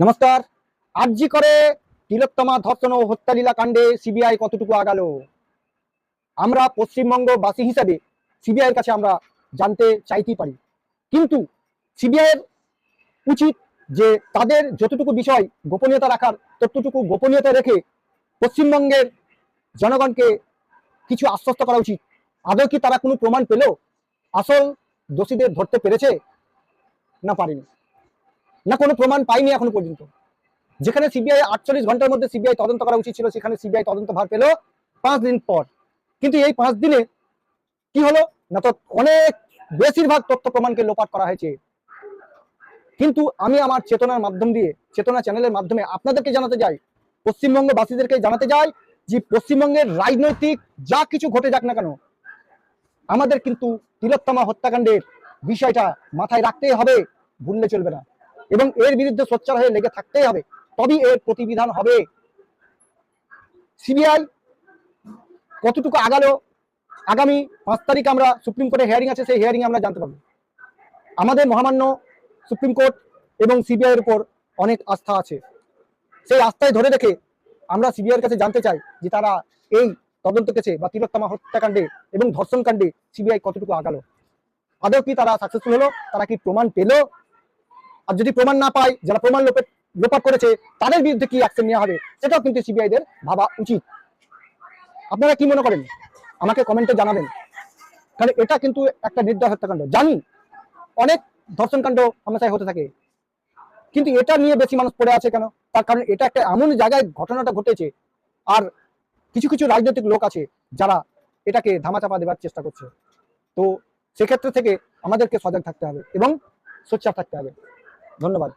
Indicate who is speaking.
Speaker 1: নমস্কার। আরজি করে তিলোত্তমা ধর্ষণ ও হত্যালীলা কাণ্ডে সিবিআই কতটুকু আগালো? আমরা পশ্চিমবঙ্গবাসী হিসাবে সিবিআই এর কাছে আমরা জানতে চাইতেই পারি। কিন্তু সিবিআই এর উচিত যে তাদের যতটুকু বিষয় গোপনীয়তা রাখার, ততটুকু গোপনীয়তা রেখে পশ্চিমবঙ্গের জনগণকে কিছু আশ্বস্ত করা উচিত। আদৌ কি তারা কোনো প্রমাণ পেল আসল দোষীদের ধরতে পেরেছে না পারেনি? না কোনো প্রমাণ পাইনি এখনও পর্যন্ত। যেখানে সিবিআই আটচল্লিশ ঘণ্টার মধ্যে সিবিআই তদন্ত করা উচিত ছিল, সেখানে সিবিআই তদন্ত ভার পেল পাঁচ দিন পর। কিন্তু এই পাঁচ দিনে কি হলো? না তো অনেক, বেশিরভাগ তথ্য প্রমাণকে লোপাট করা হয়েছে। কিন্তু আমি আমার চেতনার মাধ্যম দিয়ে, চেতনা চ্যানেলের মাধ্যমে আপনাদেরকে জানাতে যাই পশ্চিমবঙ্গবাসীদেরকে জানাতে যাই যে পশ্চিমবঙ্গের রাজনৈতিক যা কিছু ঘটে যাক না কেন, আমাদের কিন্তু তিলোত্তমা হত্যাকাণ্ডের বিষয়টা মাথায় রাখতেই হবে, ভুললে চলবে না। এবং এর বিরুদ্ধে সোচ্চার হয়ে লেগে থাকতেই হবে। তবেই এর প্রতিবিধান হবে। সিবিআই কতটুকু আগালো, আগামী পাঁচ তারিখ আমরা সুপ্রিম কোর্টে হিয়ারিং আছে, সেই হিয়ারিং আমরা জানতে পারব। আমাদের মহামান্য সুপ্রিম কোর্ট এবং সিবিআই এর উপর অনেক আস্থা আছে। সেই আস্থায় ধরে রেখে আমরা সিবিআই এর কাছে জানতে চাই যে তারা এই তদন্ত কেছে বা তিলোত্তমা হত্যাকাণ্ডে এবং ধর্ষণকাণ্ডে সিবিআই কতটুকু আগালো। আদৌ কি তারা সাকসেসফুল হলো? তারা কি প্রমাণ পেল? আর যদি প্রমাণ না পায়, যারা প্রমাণ লোপে, লোপাট করেছে, তাদের বিরুদ্ধে কি অ্যাকশন নেওয়া হবে? সেটাও কিন্তু সিবিআইদের ভাবা উচিত। আপনারা কি মনে করেন? আমাকে কমেন্টে জানাবেন। কারণ এটা কিন্তু একটা নির্দয় হত্যাকাণ্ড। জানি, অনেক ধর্ষণকাণ্ড হামেশাই হতে থাকে। কিন্তু এটা নিয়ে বেশি মানুষ পড়ে আছে কেন? তার কারণ এটা একটা এমন জায়গায় ঘটনাটা ঘটেছে। আর কিছু কিছু রাজনৈতিক লোক আছে যারা এটাকে ধামাচাপা দেওয়ার চেষ্টা করছে। তো সেক্ষেত্রে থেকে আমাদেরকে সজাগ থাকতে হবে এবং সোচ্চার থাকতে হবে। ধন্যবাদ।